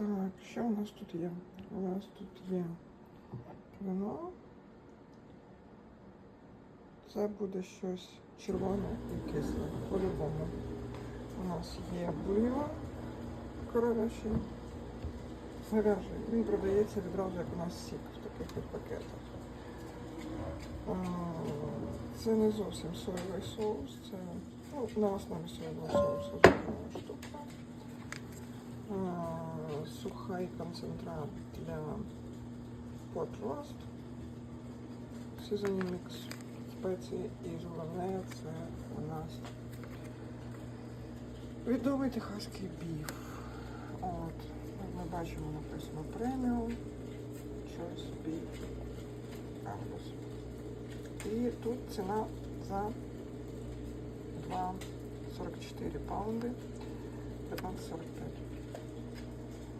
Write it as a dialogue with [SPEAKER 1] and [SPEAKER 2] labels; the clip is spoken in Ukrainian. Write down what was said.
[SPEAKER 1] Так, що у нас тут є? У нас тут є вино. Це буде щось червоне і кисле. По-любому. У нас є бульйон коров'ячий. Він продається відразу, як у нас сік в таких от пакетах. Це не зовсім соєвий соус, це ну, на основі соєвого соусу Сухий концентрат для потрос. Seasoning мікс спеції і головне це у нас відомий техаський біф. От, ми бачимо, написано преміум, щось біф, Angus. І тут ціна за 2,44 паунди 15,45.